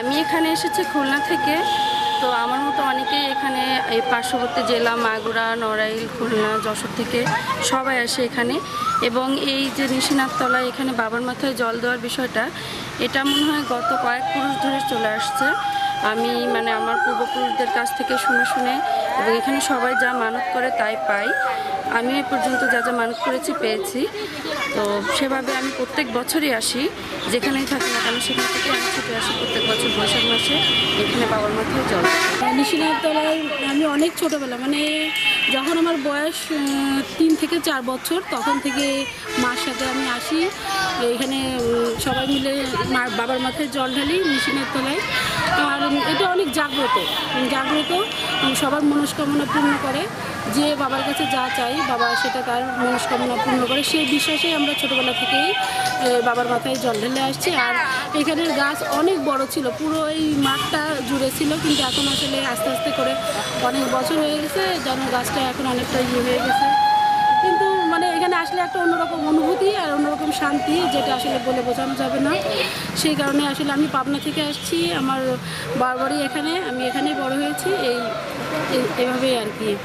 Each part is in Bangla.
আমি এখানে এসেছি খুলনা থেকে। তো আমার মতো অনেকেই এখানে এই পার্শ্ববর্তী জেলা, মাগুরা, নড়াইল, খুলনা, যশোর থেকে সবাই আসে এখানে। এবং এই যে নিশিনাথতলায় এখানে বাবার মাথায় জল দেওয়ার বিষয়টা, এটা মনে হয় গত কয়েক পুরুষ ধরে চলে আসছে। আমি মানে আমার পূর্বপুরুষদের কাছ থেকে শুনে শুনে এবং এখানে সবাই যা মানত করে তাই পাই। আমি এ পর্যন্ত যা যা মানত করেছি পেয়েছি। তো সেভাবে আমি প্রত্যেক বছরই আসি। যেখানেই থাকি না কেন সেখান থেকে আমি ছুটে আসি প্রত্যেক বছর বৈশাখ মাসে। এখানে বাবার মাথায় জল। নিশিনাথ নিশিনাথতলায় আমি অনেক ছোটোবেলা মানে যখন আমার বয়স তিন থেকে চার বছর, তখন থেকে মার সাথে আমি আসি। এখানে সবাই মিলে মা বাবার মাথায় জল ঢালি মেশিনের তলায়। আর এটা অনেক জাগ্রত জাগ্রত সবার মনস্কামনা পূর্ণ করে। যে বাবার কাছে যা চাই, বাবা সেটা তার মনস্কামনা পূর্ণ করে। সেই বিশ্বাসে আমরা ছোটোবেলা থেকেই বাবার মাথায় জল ঢেলে আসছি। আর এখানের গাছ অনেক বড় ছিল, পুরো এই মাঠটা জুড়ে ছিল, কিন্তু এখন আসলে আস্তে আস্তে করে অনেক বছর হয়ে গেছে, যেন গাছটা এখন অনেকটা ইয়ে হয়ে গেছে। কিন্তু মানে এখানে আসলে একটা অন্যরকম অনুভূতি আর অন্যরকম শান্তি, যেটা আসলে বলে বোঝানো যাবে না। সেই কারণে আসলে আমি পাবনা থেকে আসছি, আমার বারবারই এখানে, আমি এখানেই বড় হয়েছি এই- এভাবেই আর কি।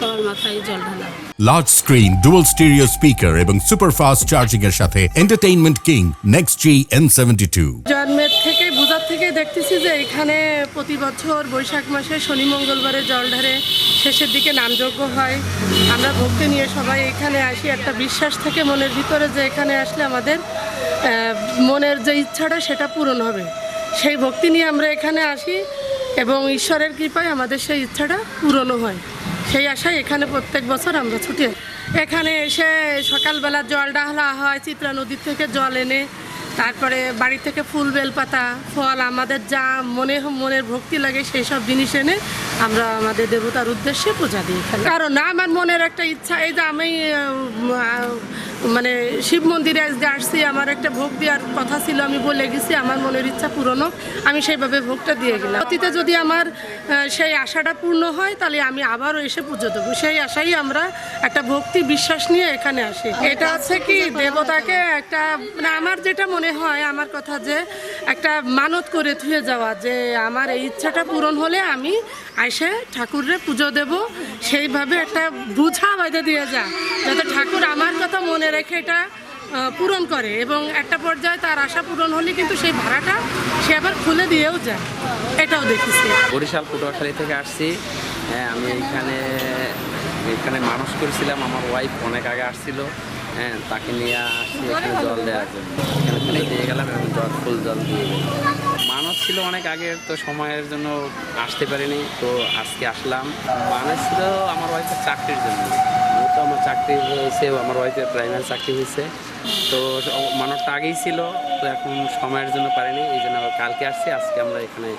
বাবার মাথায় জল ঢালা। Large screen dual stereo speaker এবং সুপার ফাস্ট চার্জিং এর সাথে entertainment king next G N seventy two জন্মের থেকে বোঝার থেকে দেখতেছি যে এখানে প্রতি বছর বৈশাখ মাসে শনি মঙ্গলবারে জল ঢারে শেষের দিকে নামযজ্ঞ হয়। আমরা ভক্তি নিয়ে সবাই এখানে আসি। একটা বিশ্বাস থেকে মনের ভিতরে যে এখানে আসলে আমাদের মনের যে ইচ্ছাটা সেটা পূরণ হবে। সেই ভক্তি নিয়ে আমরা এখানে আসি এবং ঈশ্বরের কৃপায় আমাদের সেই ইচ্ছাটা পূরণও হয়। সেই আশায় এখানে প্রত্যেক বছর আমরা ছুটি এখানে এসে সকালবেলা জল ডাহলা হয়, চিত্রা নদীর থেকে জল এনে, তারপরে বাড়ি থেকে ফুল, বেলপাতা, ফল, আমাদের যা মনে, মনের ভক্তি লাগে সেই সব জিনিস এনে আমরা আমাদের দেবতার উদ্দেশ্যে পূজা দিই কারণ আমার মনের একটা ইচ্ছা, এই যে আমি মানে শিব মন্দিরে আজ যে আসছি আমার একটা ভোগ দেওয়ার কথা ছিল আমি বলে গেছি আমার মনের ইচ্ছা পূরণ হোক আমি সেইভাবে ভোগটা দিয়ে গেলাম। অতীতে যদি আমার সেই আশাটা পূর্ণ হয় তাহলে আমি আবারও এসে পুজো দেবো। সেই আশাই আমরা একটা ভক্তি বিশ্বাস নিয়ে এখানে আসি। এটা হচ্ছে কি দেবতাকে একটা মানে আমার যেটা মনে হয় আমার কথা যে একটা মানত করে থুয়ে যাওয়া যে আমার এই ইচ্ছাটা পূরণ হলে আমি এসে ঠাকুরের পুজো দেব সেইভাবে একটা বুঝা বাইদে দিয়ে যা। যাতে ঠাকুর আমার কথা মনে রেখে এটা পূরণ করে এবং একটা পর্যায়ে তার আশা পূরণ হলে কিন্তু সেই ভাড়াটা সে আবার খুলে দিয়েও যায়। এটাও দেখেছি বরিশাল, পটুয়াখালী থেকে আসছি। হ্যাঁ আমি এখানে এখানে মানুষ করেছিলাম। আমার ওয়াইফ অনেক আগে আসছিল। হ্যাঁ তাকে নিয়ে আসছি এখানে জল দেওয়ার জন্য। এখানে দিয়ে গেলাম এবং জল, ফুল জল দিয়ে গেলাম। ছিল অনেক আগে, তো সময়ের জন্য আসতে পারিনি, তো আজকে আসলাম। মানুষ ছিল আমার ওয়াইফের চাকরির জন্য। তো আমার চাকরি হয়েছে আমার ওয়াইফের প্রাইমারি চাকরি হয়েছে। তো মানবটা আগেই ছিল, তো এখন সময়ের জন্য পারিনি, এই জন্য আবার কালকে আসছি, আজকে আমরা এখানে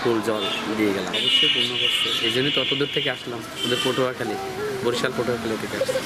ফুল জল দিয়ে গেলাম। অবশ্যই পূর্ণ করছে, এই জন্যই তত দূর থেকে আসলাম ওদের পটুয়াখালী, বরিশাল পটুয়াখালী থেকে আসছি।